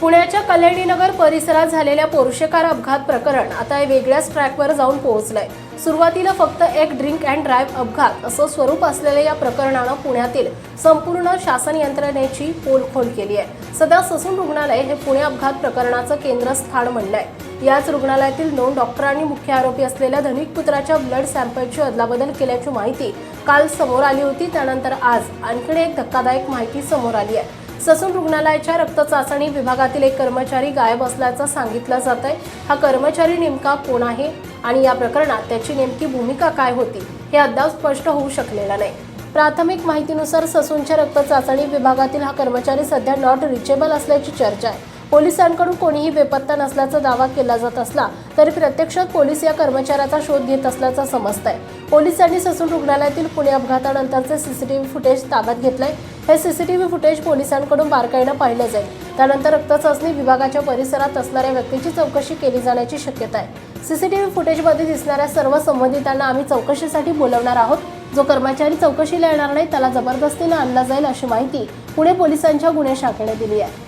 पुण्याच्या कल्याणीनगर परिसरात झालेल्या पोरुषकार अपघात प्रकरण आता वेगळ्याच ट्रॅकवर जाऊन पोहोचलंय. सुरुवातीला फक्त एक ड्रिंक अँड ड्राईव्ह अपघात असं स्वरूप असलेल्या या प्रकरणानं पुण्यातील संपूर्ण शासन यंत्रणेची पोलखोल केली आहे. सध्या ससून रुग्णालय हे पुणे अपघात प्रकरणाचं केंद्रस्थान म्हणलंय. याच रुग्णालयातील दोन डॉक्टरांनी मुख्य आरोपी असलेल्या धनिक पुत्राच्या ब्लड सॅम्पलची अदलाबदल केल्याची माहिती काल समोर आली होती. त्यानंतर आज आणखी एक धक्कादायक माहिती समोर आली आहे. ससून रुग्णालयाच्या रक्त चाचणी विभागातील एक कर्मचारी गायब असल्याचं सांगितलं जात आहे हा कर्मचारी नेमका कोण आहे आणि या प्रकरणात त्याची नेमकी भूमिका काय होती हे अद्याप स्पष्ट होऊ शकलेलं नाही. प्राथमिक माहितीनुसार ससूनच्या रक्त चाचणी विभागातील हा कर्मचारी सध्या नॉट रिचेबल असल्याची चर्चा आहे. पोलिसांकडून कोणीही बेपत्ता नसल्याचा दावा केला जात असला तरी प्रत्यक्षात पोलीस या कर्मचाऱ्याचा शोध घेत असल्याचं समजत आहे पोलिसांनी ससून रुग्णालयातील पुणे अपघातानंतरचे सीसीटीव्ही फुटेज ताब्यात घेतलंय. हे सीसीटीव्ही फुटेज पोलिसांकडून बारकाईनं पाहिलं जाईल. त्यानंतर रक्तचाचणी विभागाच्या परिसरात असणाऱ्या व्यक्तीची चौकशी केली जाण्याची शक्यता आहे. सीसीटीव्ही फुटेजमध्ये दिसणाऱ्या सर्व संबंधितांना आम्ही चौकशीसाठी बोलवणार आहोत. जो कर्मचारी चौकशीला येणार नाही त्याला जबरदस्तीनं आणला जाईल अशी माहिती पुणे पोलिसांच्या गुन्हे शाखेने दिली आहे.